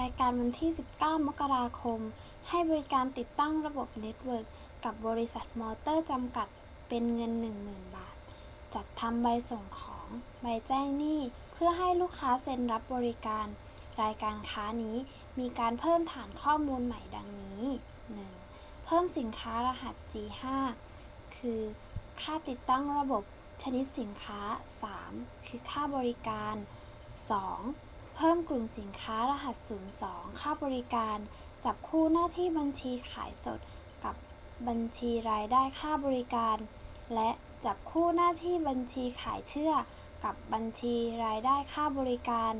รายการวันที่ 19 มกราคม ให้บริการติดตั้งระบบเน็ตเวิร์กกับบริษัทมอเตอร์จำกัด เป็นเงิน 10,000 บาท จัดทำใบส่งของ ใบแจ้งหนี้ เพื่อให้ลูกค้าเซ็นรับบริการ รายการค้านี้มีการเพิ่มฐานข้อมูลใหม่ดังนี้ 1. เพิ่มสินค้ารหัส G5 คือ ค่าติดตั้งระบบชนิดสินค้า 3. คือค่าบริการ 2. เพิ่มกลุ่มสินค้ารหัส 02 ค่าบริการ จับคู่หน้าที่บัญชีขายสด กับบัญชีรายได้ค่าบริการ และจับคู่หน้าที่บัญชีขายเชื่อ กับบัญชีรายได้ค่าบริการ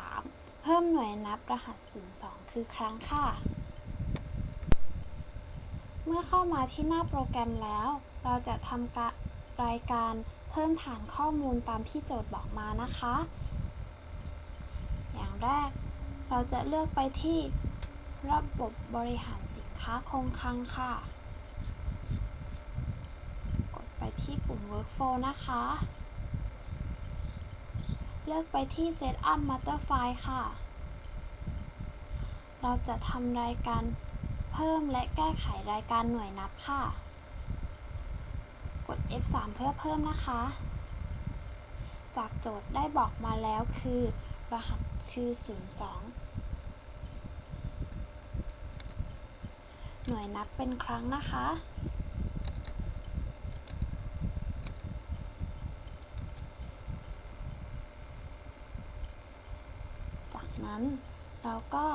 3. เพิ่มหน่วยนับรหัส 02 คือครั้งค่ะ เมื่อเข้ามาที่หน้าโปรแกรมแล้ว เราจะทำการรายการเพิ่มฐานข้อมูลตามที่โจทย์บอกมานะคะ อย่างแรก เราจะเลือกไปที่ระบบบริหารสินค้าคงคลังค่ะ กดไปที่ปุ่ม Workflow นะคะ เลือกไปที่ Setup Master File ค่ะ เราจะทำรายการเพิ่มและแก้ไขรายการหน่วยนับค่ะ กด F3 เพื่อเพิ่มนะคะ จากโจทย์ได้บอกมาแล้วคือ รหัส คือ 02 หน่วยนับเป็นครั้งนะคะ จากนั้นเราก็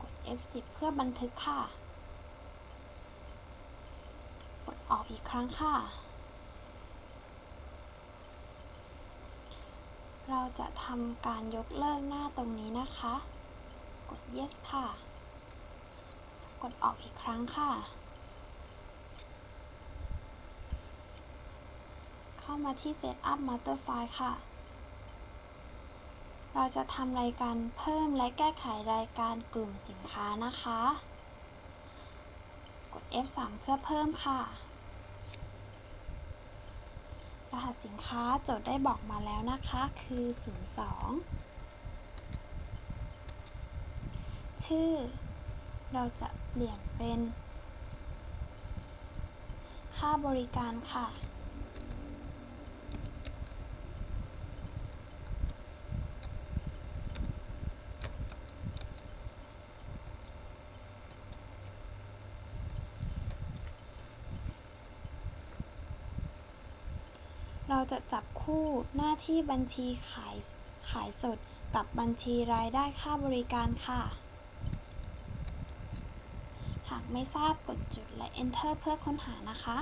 กด F10 เพื่อบันทึกค่ะ กดออกอีกครั้งค่ะ เราจะทำการยกเลิกหน้าตรงนี้นะคะ กด yes ค่ะ กดออกอีกครั้งค่ะ เข้ามาที่ Setup Master File ค่ะ เราจะทำรายการเพิ่มและแก้ไขรายการกลุ่มสินค้านะคะ กด F3 เพื่อเพิ่มค่ะ รหัสสินค้าโจทย์ได้บอกมาแล้วนะคะ คือ 02 ชื่อ เราจะเปลี่ยนเป็น ค่าบริการค่ะ เราจะจับคู่หน้าที่บัญชีขายขายสดกับบัญชีรายได้ค่าบริการค่ะ หากไม่ทราบกดจุดและ Enter เพื่อค้นหานะคะ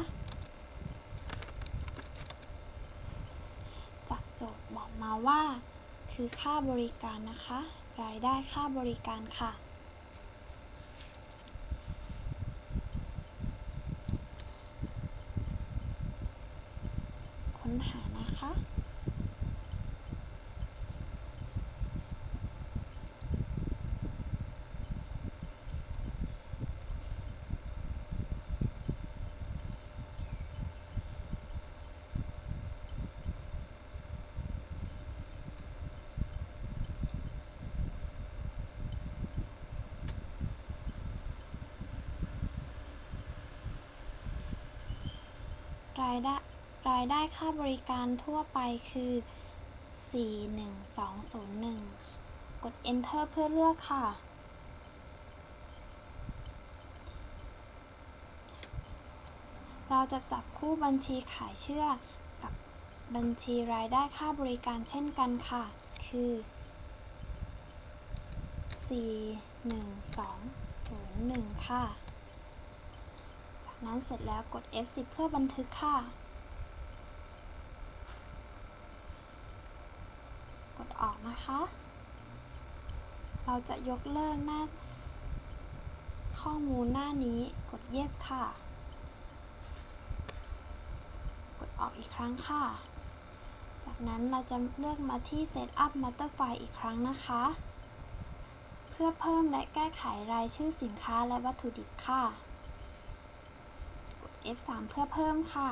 จากโจทย์บอกมาว่า คือค่าบริการนะคะ รายได้ค่าบริการค่ะ ค้นหานะคะ รายได้รายได้ค่าบริการทั่วไปคือ 41201 กด Enter เพื่อเลือกค่ะ เราจะจับคู่บัญชีขายเชื่อ กับบัญชีรายได้ค่าบริการเช่นกันค่ะ คือ 41201 ค่ะ นั้นเสร็จแล้วกด F10 เพื่อบันทึกค่ะกดออกนะคะ เราจะยกเลิกหน้า ข้อมูลหน้านี้กด yes ค่ะ กดออกอีกครั้งค่ะ จากนั้นเราจะเลือกมาที่ Setup Master File อีกครั้งนะคะ เพื่อเพิ่มและแก้ไขรายชื่อสินค้าและวัตถุดิบค่ะ F3 เพื่อเพิ่มค่ะ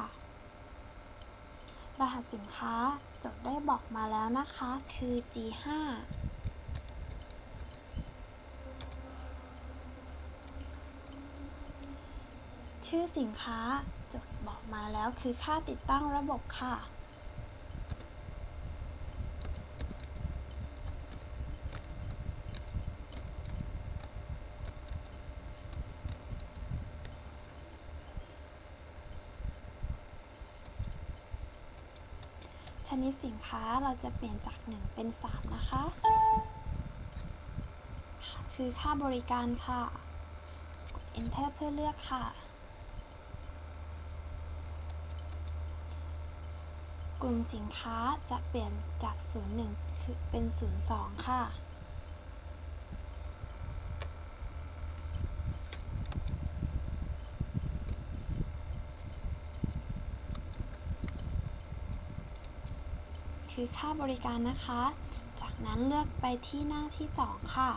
รหัสสินค้าจดได้บอกมาแล้วนะคะคือ G5 ชื่อสินค้าจดบอกมาแล้วคือค่าติดตั้งระบบค่ะ ชนิดสินค้าเราจะเปลี่ยนจาก 1 เป็น 3นะคะคะ คือค่าบริการค่ะ กด enter เพื่อเลือกค่ะ กลุ่มสินค้าจะเปลี่ยนจาก 01คือเป็น 02 ค่ะ คือค่าบริการนะคะ จากนั้นเลือกไปที่หน้าที่ 2 ค่ะ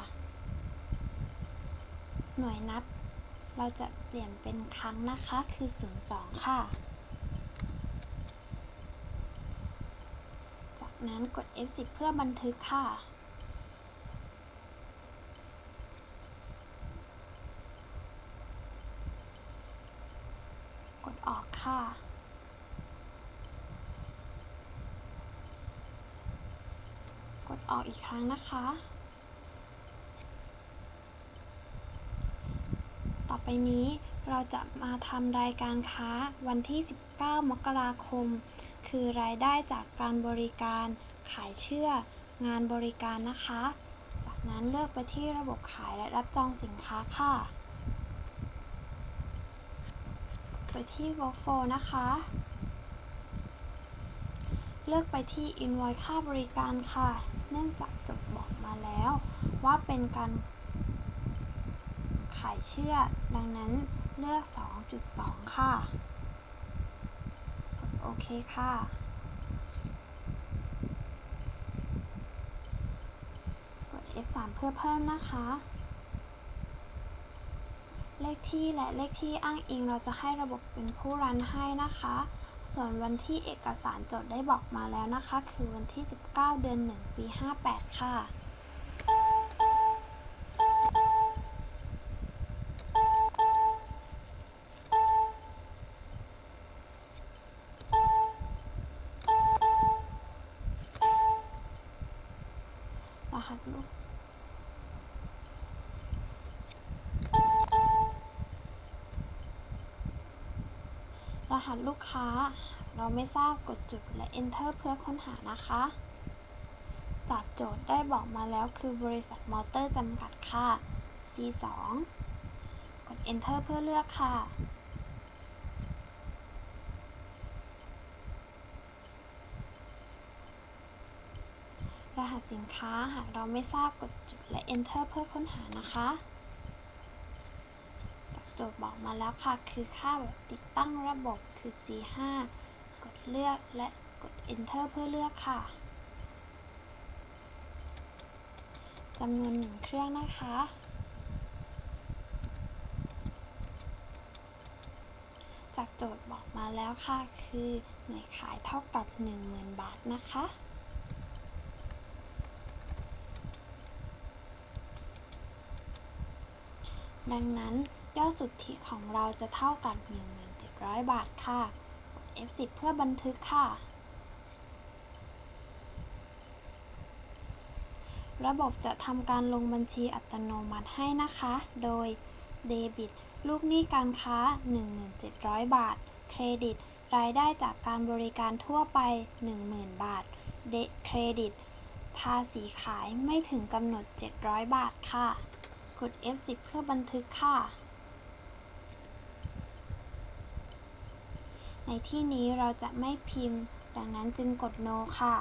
หน่วยนับ เราจะเปลี่ยนเป็นครั้งนะคะคือ 02 ค่ะ จากนั้นกด F10 เพื่อบันทึกค่ะ กดออกค่ะ กด ออกอีกครั้งนะคะ ต่อไปนี้เราจะมาทำรายการค้าวันที่ 19 มกราคม คือรายได้จากการบริการขายเชื่องานบริการนะคะ จากนั้นเลือกไปที่ระบบขายและรับจองสินค้าค่ะ ไปที่ workflow นะคะ เลือกไปที่ invoice ค่าบริการค่ะ เนื่องจากจดบอกมาแล้ว ว่าเป็นการขายเชื่อ ดังนั้นเลือก 2.2 ค่ะ โอเคค่ะกด F3 เพื่อเพิ่มนะคะ เลขที่และเลขที่อ้างอิงเราจะให้ระบบเป็นผู้รันให้นะคะ ส่วนวันที่เอกสารจดได้บอกมาแล้วนะคะ คือวันที่ 19 เดือน 1 ปี 58 ค่ะรหัสลูก ร หัสลูกค้า เราไม่ทราบกดจุดและ enter เพื่อค้นหานะคะ จากโจทย์ได้บอกมาแล้วคือบริษัทมอเตอร์จำกัดค่ะ C2 กด enter เพื่อเลือกค่ะ รหัสสินค้าหากเราไม่ทราบกดจุดและ enter เพื่อค้นหานะคะ จทย์บอกมาแล้วค่ะ คือค่าแบบติดตั้งระบบคือ G5 กดเลือกและกด enter เพื่อเลือกค่ะจำนวนหนึ่งเครื่องนะคะ จากโจทย์บอกมาแล้วค่ะ คือหน่วยขายเท่ากับ 10,000 บาทนะคะดังนั้น ยอดสุทธิของเราจะเท่ากับ 1,700 บาทค่ะ F10 เพื่อบันทึกค่ะ ระบบจะทำการลงบัญชีอัตโนมัติให้นะคะ โดยเดบิต ลูกหนี้การค้า 1,700 บาท เครดิต รายได้จากการบริการทั่วไป 10,000 บาท เดเครดิต ภาษีขายไม่ถึงกำหนด 700 บาทค่ะกด F10 เพื่อบันทึกค่ะ ในที่นี้เราจะไม่พิมพ์ ดังนั้นจึงกด No ค่ะ